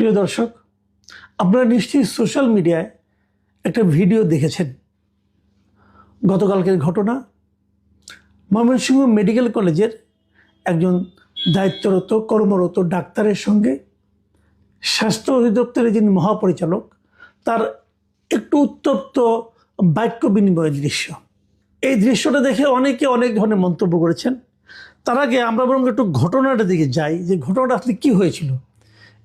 প্রিয় দর্শক, আপনারা নিশ্চয়ই সোশ্যাল মিডিয়ায় একটা ভিডিও দেখেছেন। গতকালকের ঘটনা, ময়মনসিংহ মেডিকেল কলেজের একজন দায়িত্বরত, কর্মরত ডাক্তারের সঙ্গে স্বাস্থ্য অধিদপ্তরের যিনি মহাপরিচালক, তার একটু উত্তপ্ত বাক্য বিনিময়ের দৃশ্য। এই দৃশ্যটা দেখে অনেকে অনেক ধরনের মন্তব্য করেছেন। তার আগে আমরা বরং একটু ঘটনাটা দিকে যাই, যে ঘটনাটা আসলে কী হয়েছিল।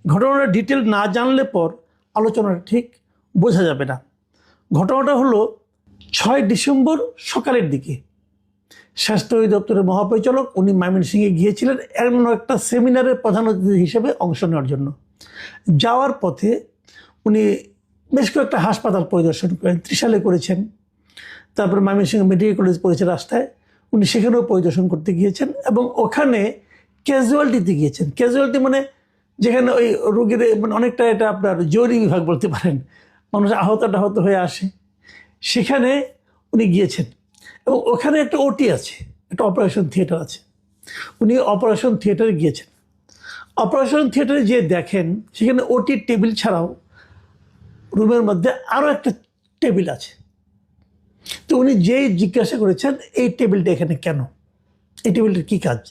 ঘটনাটা ডিটেল না জানলে পর আলোচনাটা ঠিক বোঝা যাবে না। ঘটনাটা হলো ছয় ডিসেম্বর সকালের দিকে। স্বাস্থ্য অধিদপ্তরের মহাপরিচালক উনি ময়মনসিংহে গিয়েছিলেন এমন একটা সেমিনারের প্রধান অতিথি হিসেবে অংশ নেওয়ার জন্য। যাওয়ার পথে উনি বেশ কয়েকটা হাসপাতাল পরিদর্শন করেন, ত্রিশালে করেছেন। তারপর ময়মনসিংহ মেডিকেল কলেজ পড়েছে রাস্তায়। উনি সেখানেও পরিদর্শন করতে গিয়েছেন এবং ওখানে ক্যাজুয়ালিটিতে গিয়েছেন। ক্যাজুয়ালিটি মানে যেখানে ওই রোগীর মানে অনেকটা এটা আপনার জরুরি বিভাগ বলতে পারেন। মানুষ আহত টাহত হয়ে আসে। সেখানে উনি গিয়েছেন এবং ওখানে একটা ওটি আছে, একটা অপারেশন থিয়েটার আছে। উনি অপারেশন থিয়েটারে গিয়েছেন। অপারেশন থিয়েটারে যে দেখেন, সেখানে ওটি টেবিল ছাড়াও রুমের মধ্যে আরও একটা টেবিল আছে। তো উনি যেই জিজ্ঞাসা করেছেন, এই টেবিলটা এখানে কেন? এই টেবিলটার কী কাজ?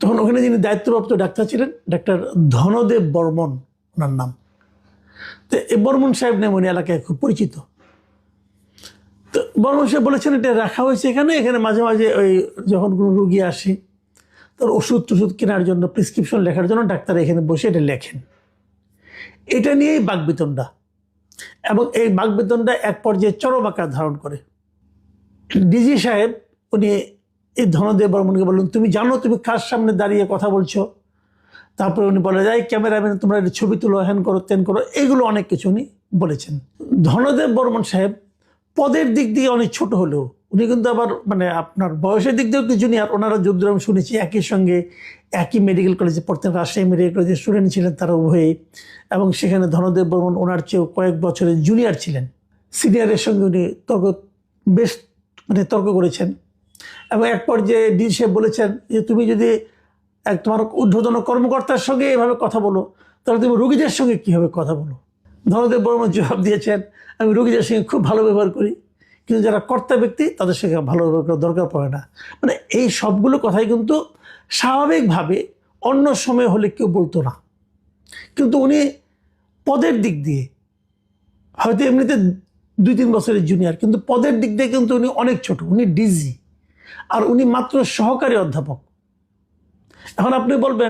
তখন ওখানে যিনি দায়িত্বপ্রাপ্ত ডাক্তার ছিলেন, ডাক্তার ধনদেব বর্মন, ওনার নাম। তো এই বর্মন সাহেব নাম উনি এলাকায় খুব পরিচিত। তো বর্মন সাহেব বলেছেন, এটা রাখা হয়েছে এখানে এখানে মাঝে মাঝে ওই যখন কোনো রুগী আসে, তার ওষুধ টষুধ কেনার জন্য প্রেসক্রিপশন লেখার জন্য ডাক্তার এখানে বসে এটা লেখেন। এটা নিয়েই বাগবিতণ্ডা এবং এই বাগবেতনটা এক পর্যায়ে চরম আকার ধারণ করে। ডিজি সাহেব, উনি এই ধনদেব বর্মনকে বললেন, তুমি জানো তুমি কার সামনে দাঁড়িয়ে কথা বলছো? তারপরে উনি বলে যায় ক্যামেরাম্যান, তোমরা ছবি তুলো, হ্যান করো তেন করো। এগুলো অনেক কিছু উনি বলেছেন। ধনদেব বর্মন সাহেব পদের দিক দিয়ে অনেক ছোট হলেও, উনি কিন্তু আবার মানে আপনার বয়সের দিক দিয়েও একটু আর ওনারা যুদ্ধ আমি শুনেছি একই সঙ্গে একই মেডিকেল কলেজে পড়তেন, রাজশাহী মেডিকেল কলেজের স্টুডেন্ট ছিলেন তারা উভয়ে এবং সেখানে ধনদেব বর্মন ওনার চেয়েও কয়েক বছরের জুনিয়র ছিলেন। সিনিয়রের সঙ্গে উনি তর্ক, বেশ মানে তর্ক করেছেন। এবং এক পর্যায়ে ডি সাহেব বলেছেন যে তুমি যদি এক তোমার ঊর্ধ্বতন কর্মকর্তার সঙ্গে এভাবে কথা বলো, তাহলে তুমি রুগীদের সঙ্গে কীভাবে কথা বলো? ধনদেব বর্মন জবাব দিয়েছেন, আমি রুগীদের সঙ্গে খুব ভালো ব্যবহার করি, কিন্তু যারা কর্তা ব্যক্তি, তাদের সঙ্গে ভালো ব্যবহার করার দরকার পড়ে না। মানে এই সবগুলো কথাই কিন্তু স্বাভাবিকভাবে অন্য সময় হলে কেউ বলতো না। কিন্তু উনি পদের দিক দিয়ে, হয়তো এমনিতে দুই তিন বছরের জুনিয়র কিন্তু পদের দিক দিয়ে কিন্তু উনি অনেক ছোট, উনি ডিজি আর উনি মাত্র সহকারী অধ্যাপক। এখন আপনি বলবেন